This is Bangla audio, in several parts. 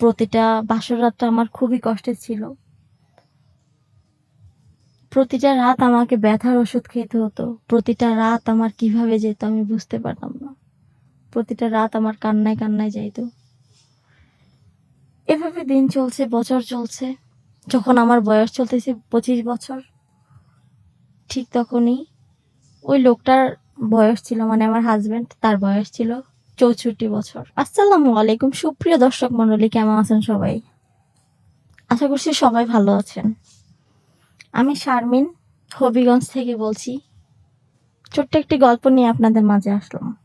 প্রতিটা বাসর রাতটা আমার খুবই কষ্টের ছিল। প্রতিটা রাত আমাকে ব্যথার ওষুধ খেতে হতো। প্রতিটা রাত আমার কীভাবে যেত আমি বুঝতে পারতাম না। প্রতিটা রাত আমার কান্নায় কান্নায় যাইতো। এভাবে দিন চলছে, বছর চলছে। যখন আমার বয়স চলতেছে পঁচিশ বছর, ঠিক তখনই ওই লোকটার বয়স ছিল মানে আমার হাজব্যান্ড তার বয়স ছিল। চৌষট্টি বছর। আসসালামু আলাইকুম। সুপ্রিয় দর্শক মন্ডলী কেমন আছেন সবাই? আশা করছি সবাই ভালো আছেন। আমি শারমিন, হবিগঞ্জ থেকে বলছি, ছোট্ট একটি গল্প নিয়ে আপনাদের মাঝে আসলাম।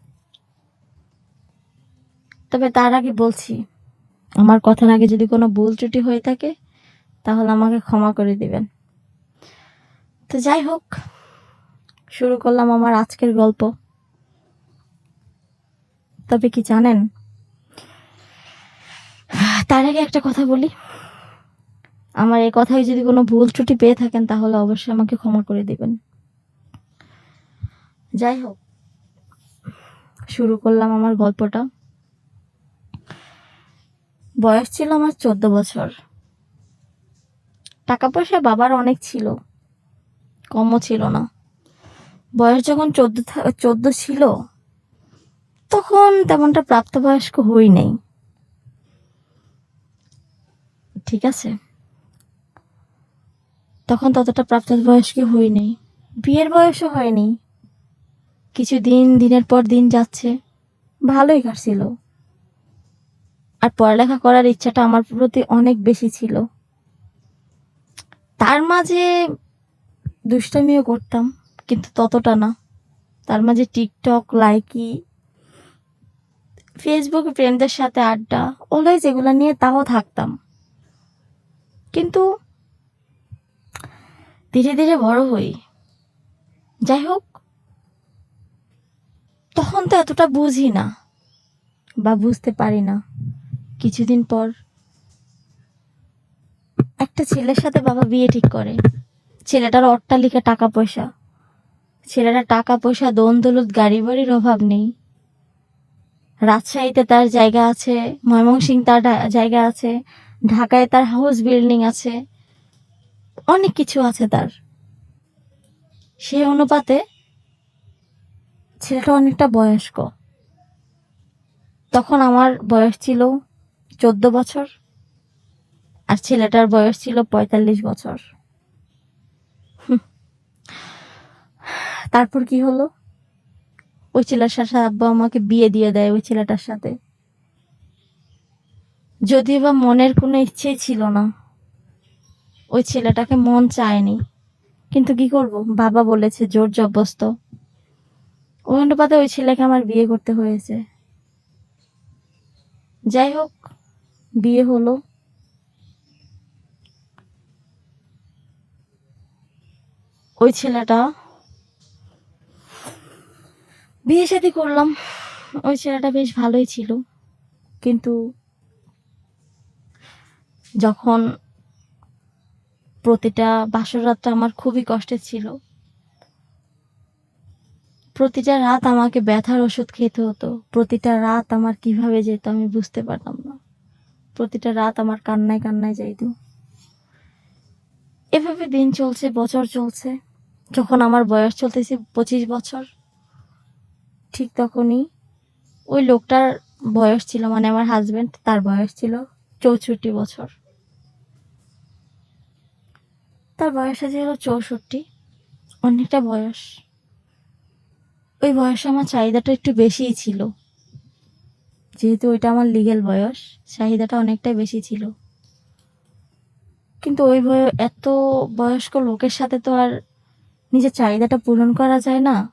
তবে তার আগে বলছি, আমার কথার আগে যদি কোনো ভুল ত্রুটি হয়ে থাকে, তাহলে আমাকে ক্ষমা করে দিবেন। তো যাই হোক, শুরু করলাম আমার আজকের গল্প। তবে কি জানেন? তার আগে একটা কথা বলি। আমার এই কথায় যদি কোনো ভুল ত্রুটি পেয়ে থাকেন, তাহলে অবশ্যই আমাকে ক্ষমা করে দেবেন। যাই হোক, শুরু করলাম আমার গল্পটা। বয়স ছিল আমার চোদ্দ বছর। টাকা পয়সা বাবার অনেক ছিল, কমও ছিল না। বয়স যখন চোদ্দ চোদ্দ ছিল তখন তেমনটা প্রাপ্তবয়স্ক হই নাই। ঠিক আছে? তখন ততটা প্রাপ্তবয়স্ক হই নাই। বিয়ের বয়সও হয়নি। কিছু দিন, দিনের পর দিন যাচ্ছে। ভালোই কাটছিল। আর পড়ালেখা করার ইচ্ছাটা আমার প্রতি অনেক বেশি ছিল। তার মাঝে দুষ্টামিও করতাম, কিন্তু ততটা না। তার মাঝে টিকটক, লাইকি ফেসবুক ফ্রেন্ডদের সাথে আড্ডা অলওয়েজ এগুলো নিয়ে তাও থাকতাম। কিন্তু ধীরে ধীরে বড় হই। যাই হোক, তখন তো এতটা বুঝি না বা বুঝতে পারি না। কিছুদিন পর একটা ছেলের সাথে বাবা বিয়ে ঠিক করে। ছেলেটার অট্টালিকা টাকা পয়সা। ছেলেটা টাকা পয়সা দোন দৌলত গাড়ি বাড়ির অভাব নেই। রাজশাহীতে তার জায়গা আছে ময়মনসিং তার জায়গা আছে, ঢাকায় তার হাউস বিল্ডিং আছে, অনেক কিছু আছে তার। সেই অনুপাতে ছেলেটা অনেকটা বয়স্ক। তখন আমার বয়স ছিল চোদ্দ বছর আর ছেলেটার বয়স ছিল পঁয়তাল্লিশ বছর। তারপর কি হলো? ওই ছেলের সাথে আব্বা আমাকে বিয়ে দিয়ে দেয় ওই ছেলেটার সাথে। যদিও বা মনের কোনো ইচ্ছেই ছিল না, ওই ছেলেটাকে মন চায়নি। কিন্তু কি করব? বাবা বলেছে, জোর জবস্ত। ওই অনুপাতে ওই ছেলেকে আমার বিয়ে করতে হয়েছে। যাই হোক, বিয়ে হলো। ওই ছেলেটা বিয়ে শাদি করলাম। ওই ছেলেটা বেশ ভালোই ছিল। কিন্তু যখন প্রতিটা বাসর রাতটা আমার খুবই কষ্টের ছিল, প্রতিটা রাত আমাকে ব্যথার ওষুধ খেতে হতো। প্রতিটা রাত আমার কীভাবে যেত আমি বুঝতে পারতাম না। প্রতিটা রাত আমার কান্নায় কান্নায় যাইত। এভাবে দিন চলছে, বছর চলছে। যখন আমার বয়স চলতেছে পঁচিশ বছর ঠিক তখনই ওই লোকটার বয়স ছিল মানে আমার হাজব্যান্ড তার বয়স ছিল চৌষট্টি বছর। তার বয়স আছে হলো চৌষট্টি, অনেকটা বয়স। ওই বয়সে আমার চাহিদাটা একটু বেশিই ছিল। যেহেতু ওইটা আমার লিগেল বয়স, চাহিদাটা অনেকটাই বেশি ছিল। কিন্তু ওই বয় এত বয়স্ক লোকের সাথে তো আর নিজের চাহিদাটা পূরণ করা যায় না।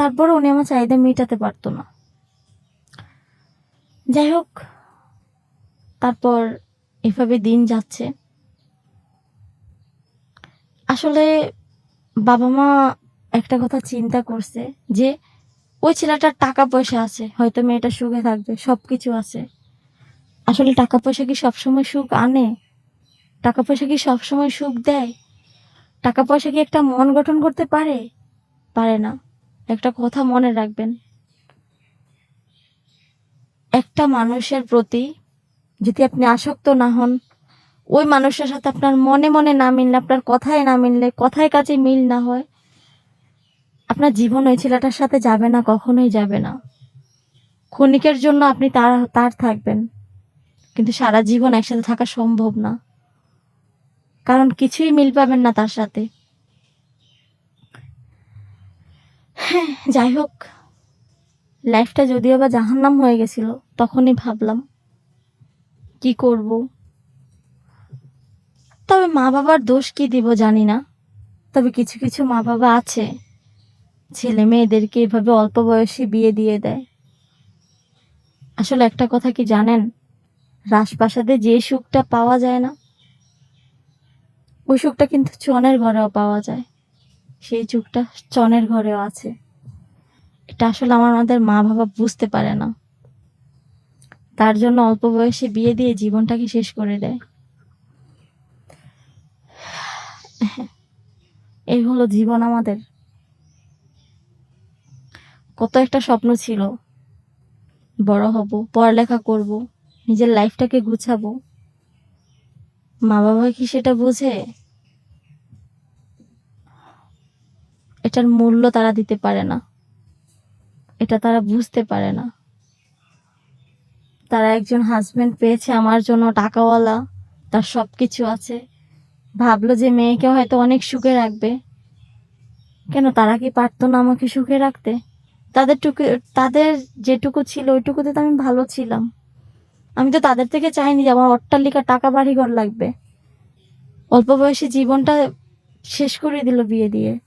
তারপরে উনি আমার চাহিদা মেটাতে পারতো না। যাই হোক, তারপর এভাবে দিন যাচ্ছে। আসলে বাবা মা একটা কথা চিন্তা করছে যে, ওই ছেলেটার টাকা পয়সা আছে, হয়তো মেয়েটা সুখে থাকবে সব কিছু আছে। আসলে টাকা পয়সা কি সবসময় সুখ আনে? টাকা পয়সা কি সবসময় সুখ দেয়? টাকা পয়সা কি একটা মন গঠন করতে পারে? পারে না। একটা কথা মনে রাখবেন। একটা মানুষের প্রতি যদি আপনি আসক্ত না হন, ওই মানুষের সাথে আপনার মনে মনে না মিললে, আপনার কথায় না মিললে, কথায় কাছে মিল না হয়, আপনার জীবন ওই ছেলেটার সাথে যাবে না, কখনোই যাবে না। ক্ষণিকের জন্য আপনি তার তার থাকবেন। কিন্তু সারা জীবন একসাথে থাকা সম্ভব না। কারণ কিছুই মিল পাবেন না তার সাথে। হ্যাঁ যাই হোক লাইফটা যদিও বা জাহান্নাম হয়ে গেছিল, তখনই ভাবলাম, কি করব? তবে মা বাবার দোষ কি দিব জানি না, তবে কিছু কিছু মা বাবা আছে ছেলে মেয়েদেরকে এভাবে অল্প বয়সে বিয়ে দিয়ে দেয়। আসলে একটা কথা কি জানেন, রাজপ্রাসাদে যে সুখটা পাওয়া যায় না, ওই সুখটা কিন্তু চনের ঘরেও পাওয়া যায়। সেই সুখটা চনের ঘরেও আছে। এটা আসলে আমার আমাদের মা বাবা বুঝতে পারে না। তার জন্য অল্প বয়সে বিয়ে দিয়ে জীবনটাকে শেষ করে দেয়। এই হলো জীবন আমাদের। কত একটা স্বপ্ন ছিল। বড় হব, পড়ালেখা করব, নিজের লাইফটাকে গুছাবো। মা বাবা কি সেটা বোঝে? এটার মূল্য তারা দিতে পারে না। এটা তারা বুঝতে পারে না। তারা একজন হাজবেন্ড পেয়েছে আমার জন্য টাকাওয়ালা, তার সব কিছু আছে। ভাবলো যে মেয়েকে হয়তো অনেক সুখে রাখবে। কেন, তারা কি পারতো না আমাকে সুখে রাখতে? তাদের টুকু, তাদের যেটুকু ছিল, ওইটুকুতে তো আমি ভালো ছিলাম। আমি তো তাদের থেকে চাইনি যে আমার অট্টালিকা টাকা বাড়ি ঘর লাগবে। অল্প বয়সে জীবনটা শেষ করে দিল বিয়ে দিয়ে।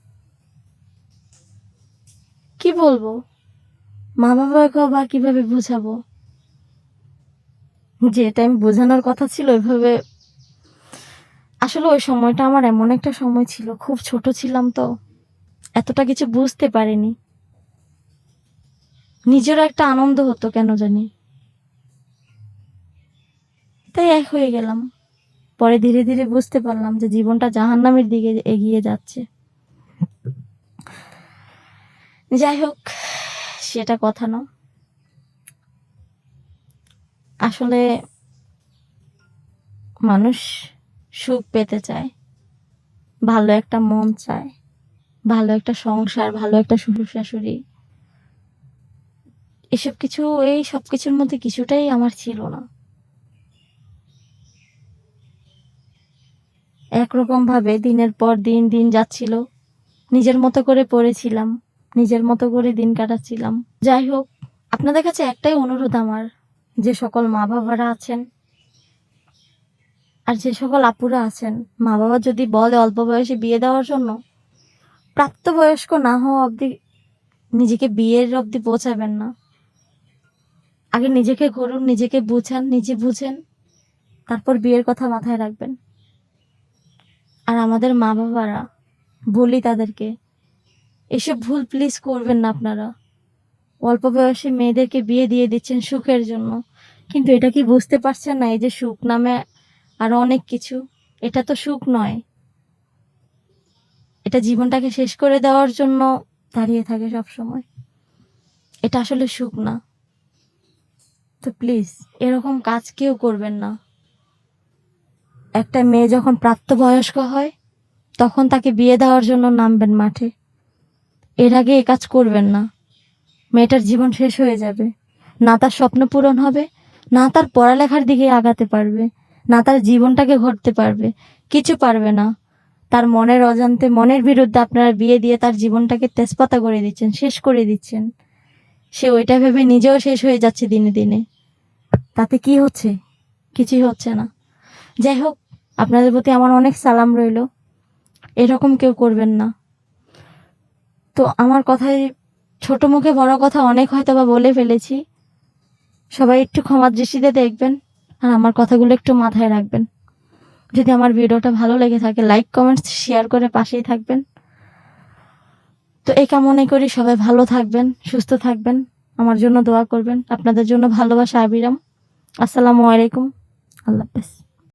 কি বলব? মা বাবাকেও বা কীভাবে বুঝাবো? যে এটা আমি বোঝানোর কথা ছিল ওইভাবে। আসলে ওই সময়টা আমার এমন একটা সময় ছিল, খুব ছোট ছিলাম তো। এতটা কিছু বুঝতে পারিনি। নিজেরও একটা আনন্দ হতো, কেন জানি। তাই এক হয়ে গেলাম। পরে ধীরে ধীরে বুঝতে পারলাম যে জীবনটা জাহান্নামের দিকে এগিয়ে যাচ্ছে। যাই হোক, সেটা কথা না। আসলে মানুষ সুখ পেতে চায়, ভালো একটা মন চায়, ভালো একটা সংসার, ভালো একটা শ্বশুর শাশুড়ি। এসব কিছু, এই সব কিছুর মধ্যে কিছুটাই আমার ছিল না। একরকম ভাবে দিনের পর দিন দিন যাচ্ছিল, নিজের মতো করে পড়েছিলাম। নিজের মতো করে দিন কাটাচ্ছিলাম। যাই হোক, আপনাদের কাছে একটাই অনুরোধ আমার, যে সকল মা বাবারা আছেন আর যে সকল আপুরা আছেন, মা বাবা যদি বলে অল্প বয়সে বিয়ে দেওয়ার জন্য, প্রাপ্তবয়স্ক না হওয়া অবধি নিজেকে বিয়ের অবধি পৌঁছাবেন না। আগে নিজেকে করুন, নিজেকে বুঝান, নিজে বুঝেন, তারপর বিয়ের কথা মাথায় রাখবেন। আর আমাদের মা বাবারা, বলি তাদেরকে এসব ভুল প্লিজ করবেন না আপনারা। অল্প বয়সে মেয়েদেরকে বিয়ে দিয়ে দিচ্ছেন সুখের জন্য। কিন্তু এটা কি বুঝতে পারছেন না? এই যে সুখ নামে আরও অনেক কিছু, এটা তো সুখ নয়। এটা জীবনটাকে শেষ করে দেওয়ার জন্য দাঁড়িয়ে থাকে সব সময় এটা আসলে সুখ না। তো প্লিজ এরকম কাজ কেউ করবেন না। একটা মেয়ে যখন প্রাপ্তবয়স্ক হয়, তখন তাকে বিয়ে দেওয়ার জন্য নামবেন মাঠে। এর আগে এ কাজ করবেন না। মেয়েটার জীবন শেষ হয়ে যাবে। না তার স্বপ্ন পূরণ হবে, না তার পড়ালেখার দিকে আগাতে পারবে, না তার জীবনটাকে ঘটতে পারবে। কিছু পারবে না। তার মনের অজান্তে, মনের বিরুদ্ধে আপনারা বিয়ে দিয়ে তার জীবনটাকে তেজপাতা করে দিচ্ছেন, শেষ করে দিচ্ছেন। সে ওইটা ভেবে নিজেও শেষ হয়ে যাচ্ছে দিনে দিনে। তাতে কি হচ্ছে? কিছুই হচ্ছে না। যাই হোক, আপনাদের প্রতি আমার অনেক সালাম রইল। এরকম কেউ করবেন না। তো আমার কথায় ছোট মুখে বড় কথা অনেক হয়তো বা বলে ফেলেছি। সবাই একটু ক্ষমা দৃষ্টিতে দেখবেন আর আমার কথাগুলো একটু মাথায় রাখবেন। যদি আমার ভিডিওটা ভালো লেগে থাকে লাইক কমেন্টস শেয়ার করে পাশেই থাকবেন। তো এই কামনাই করি সবাই ভালো থাকবেন, সুস্থ থাকবেন, আমার জন্য দোয়া করবেন। আপনাদের জন্য ভালোবাসা, আবিরাম। আসসালামু আলাইকুম। আল্লাহ হাফেজ।